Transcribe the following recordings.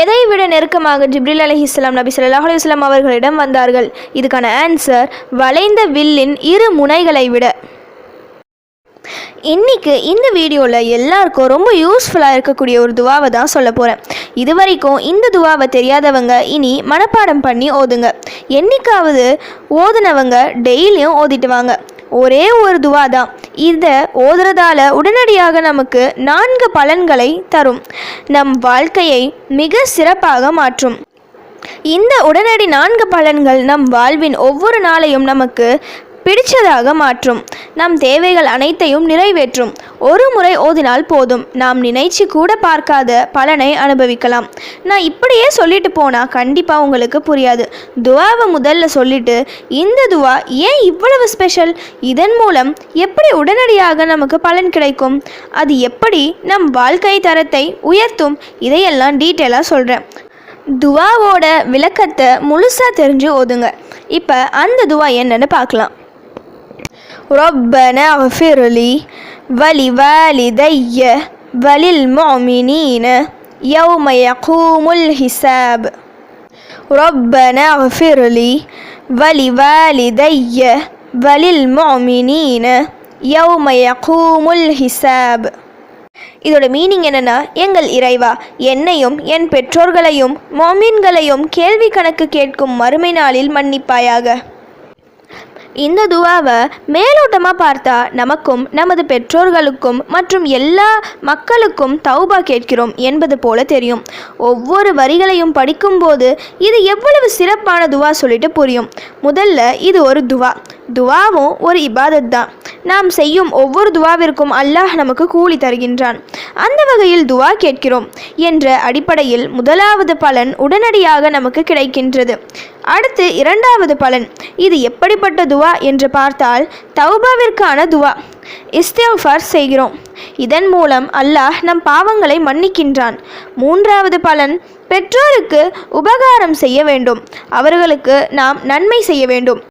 எதை விட நெருக்கமாக ஜிப்ரில் அலைஹிஸ்ஸலாம் நபி சல்லாஹ் அலுவலாம் அவர்களிடம் வந்தார்கள்? இதுக்கான ஆன்சர் வளைந்த வில்லின் இரு முனைகளை விட. இன்னைக்கு இந்த வீடியோவில் எல்லாருக்கும் ரொம்ப யூஸ்ஃபுல்லாக இருக்கக்கூடிய ஒரு துவாவை தான் சொல்ல போகிறேன் இது வரைக்கும் இந்த துவாவை தெரியாதவங்க இனி மனப்பாடம் பண்ணி ஓதுங்க. என்னைக்காவது ஓதுனவங்க டெய்லியும் ஓதிட்டு வாங்க. ஒரே ஒரு துவா தான். இதை ஓதுறதால உடனடியாக நமக்கு நான்கு பலன்களை தரும். நம் வாழ்க்கையை மிக சிறப்பாக மாற்றும். இந்த உடனடி நான்கு பலன்கள் நம் வாழ்வின் ஒவ்வொரு நாளையும் நமக்கு பிடிச்சதாக மாற்றும். நம் தேவைகள் அனைத்தையும் நிறைவேற்றும். ஒரு முறை ஓதினால் போதும். நாம் நினைச்சு கூட பார்க்காத பலனை அனுபவிக்கலாம். நான் இப்படியே சொல்லிட்டு போனால் கண்டிப்பாக உங்களுக்கு புரியாது. துவாவை முதல்ல சொல்லிட்டு இந்த துவா ஏன் இவ்வளவு ஸ்பெஷல் இதன் மூலம் எப்படி உடனடியாக நமக்கு பலன் கிடைக்கும்? அது எப்படி நம் வாழ்க்கை தரத்தை உயர்த்தும்? இதையெல்லாம் டீட்டெயிலாக சொல்கிறேன் துவாவோட விளக்கத்தை முழுசாக தெரிஞ்சு ஓதுங்க. இப்போ அந்த துவா என்னன்னு பார்க்கலாம். ربنا اغفر لي ولوالدي وللمؤمنين يوم يقوم الحساب ربنا اغفر لي ولوالدي وللمؤمنين يوم يقوم الحساب இதோட மீனிங் என்னன்னா எங்கள் இறைவா என்னையும் என் பெற்றோர்களையும் மோமீன்களையும் கேள்வி கணக்கு கேட்கும் மறுமை நாளில் மன்னிப்பாயாக இந்த துவாவை மேலோட்டமாக பார்த்தா நமக்கும் நமது பெற்றோர்களுக்கும் மற்றும் எல்லா மக்களுக்கும் தௌபா கேட்கிறோம் என்பது போல தெரியும். ஒவ்வொரு வரிகளையும் படிக்கும்போது இது எவ்வளவு சிறப்பான துவா சொல்லிட்டு புரியும். முதல்ல இது ஒரு துவா. துவாவும் ஒரு இபாதத் தான். நாம் செய்யும் ஒவ்வொரு துவாவிற்கும் அல்லாஹ் நமக்கு கூலி தருகின்றான். அந்த வகையில் துவா கேட்கிறோம் என்ற அடிப்படையில் முதலாவது பலன் உடனடியாக நமக்கு கிடைக்கின்றது. அடுத்து இரண்டாவது பலன் இது எப்படிப்பட்ட துவா என்று பார்த்தால் தௌபாவிற்கான துவா. இஸ்தேஃபார் செய்கிறோம். இதன் மூலம் அல்லாஹ் நம் பாவங்களை மன்னிக்கின்றான். மூன்றாவது பலன் பெற்றோருக்கு உபகாரம் செய்ய வேண்டும். அவர்களுக்கு நாம் நன்மை செய்ய வேண்டும்.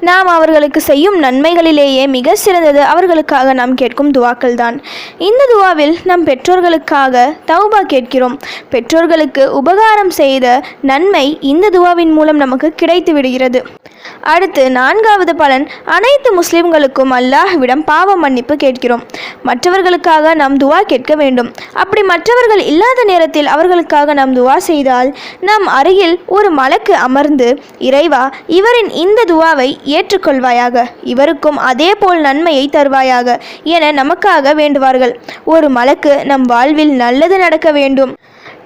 நாம் அவர்களுக்கு செய்யும் நன்மைகளிலேயே மிக சிறந்தது அவர்களுக்காக நாம் கேட்கும் துவாக்கள் தான் இந்த துவாவில் நம் பெற்றோர்களுக்காக தௌபா கேட்கிறோம். பெற்றோர்களுக்கு உபகாரம் செய்த நன்மை இந்த துவாவின் மூலம் நமக்கு கிடைத்து விடுகிறது. அடுத்து நான்காவது பலன் அனைத்து முஸ்லிம்களுக்கும் அல்லாஹ்விடம் பாவ மன்னிப்பு கேட்கிறோம். மற்றவர்களுக்காக நாம் துவா கேட்க வேண்டும். அப்படி மற்றவர்கள் இல்லாத நேரத்தில் அவர்களுக்காக நாம் துவா செய்தால் நம் அருகில் ஒரு மலக்கு அமர்ந்து இறைவா இவரின் இந்த துவாவை ஏற்றுக்கொள்வாயாக. இவருக்கும் அதே போல் நன்மையை தருவாயாக என நமக்காக வேண்டுவார்கள். ஒரு மலக்கு நம் வாழ்வில் நல்லது நடக்க வேண்டும்.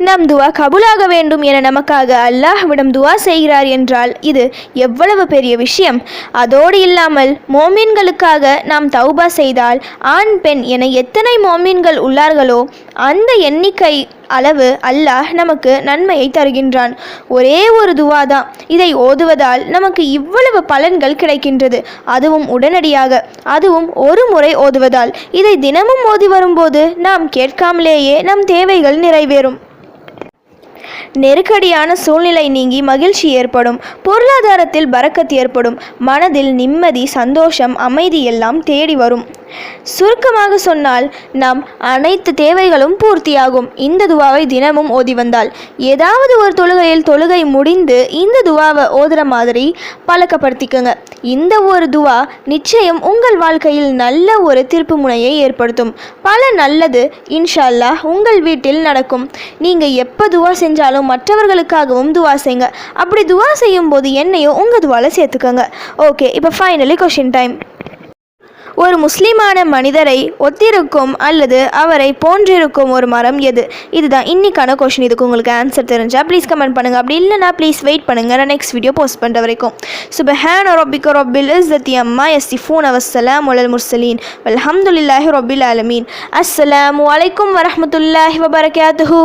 நம் துவா கபூலாக வேண்டும் என நமக்காக அல்லாஹ்விடம் துவா செய்கிறார் என்றால் இது எவ்வளவு பெரிய விஷயம்? அதோடு இல்லாமல் மோமீன்களுக்காக நாம் தௌபா செய்தால் ஆண் பெண் என எத்தனை மோமீன்கள் உள்ளார்களோ அந்த எண்ணிக்கை அளவு அல்லாஹ் நமக்கு நன்மையை தருகின்றான். ஒரே ஒரு துவா தான். இதை ஓதுவதால் நமக்கு இவ்வளவு பலன்கள் கிடைக்கின்றது. அதுவும் உடனடியாக. அதுவும் ஒரு முறை ஓதுவதால். இதை தினமும் ஓதி வரும்போது நாம் கேட்காமலேயே நம் தேவைகள் நிறைவேறும். நெருக்கடியான சூழ்நிலை நீங்கி மகிழ்ச்சி ஏற்படும். பொருளாதாரத்தில் பறக்கத் ஏற்படும். மனதில் நிம்மதி சந்தோஷம் அமைதி எல்லாம் தேடி வரும். சுருக்கமாக சொன்னால் நம் அனைத்து தேவைகளும் பூர்த்தியாகும். இந்த துவாவை தினமும் ஓதி வந்தால் ஏதாவது ஒரு தொழுகையில் தொழுகை முடிந்து இந்த துவாவை ஓதுற மாதிரி பழக்கப்படுத்திக்கோங்க. இந்த ஒரு துவா நிச்சயம் உங்கள் வாழ்க்கையில் நல்ல ஒரு திருப்பு முனையை ஏற்படுத்தும். பல நல்லது இன்ஷால்லா உங்கள் வீட்டில் நடக்கும். நீங்கள் எப்போ துவா செஞ்சாலும் மற்றவர்களுக்காகவும் துவா செய்யுங்க. அப்படி துவா செய்யும் போது என்னையும் உங்கள் துவாவில் சேர்த்துக்கோங்க. ஓகே இப்போ ஃபைனலி கொஷின் டைம் ஒரு முஸ்லீமான மனிதரை ஒத்திருக்கும் அல்லது அவரை போன்றிருக்கும் ஒரு மரம் எது? இதுதான் இன்னைக்கான கொஷின் இதுக்கு உங்களுக்கு ஆன்சர் தெரிஞ்சா ப்ளீஸ் கமெண்ட் பண்ணுங்கள் அப்படி இல்லைனா ப்ளீஸ் வெயிட் பண்ணுங்கள் நான் நெக்ஸ்ட் வீடியோ போஸ்ட் பண்ணுற வரைக்கும். சுபஹான் ரொபிக ரொபில் இஸ்ஸத்தி அம்மா எஸ்திஃபூன் அவசலாம் உலல் முர்சலீன் வல்ஹம்துலில்லாஹி ரொபில் ஆலமீன் அஸ்ஸலாமு அலைக்கும் வரமத்துல்லாஹி வபரகாத்துஹு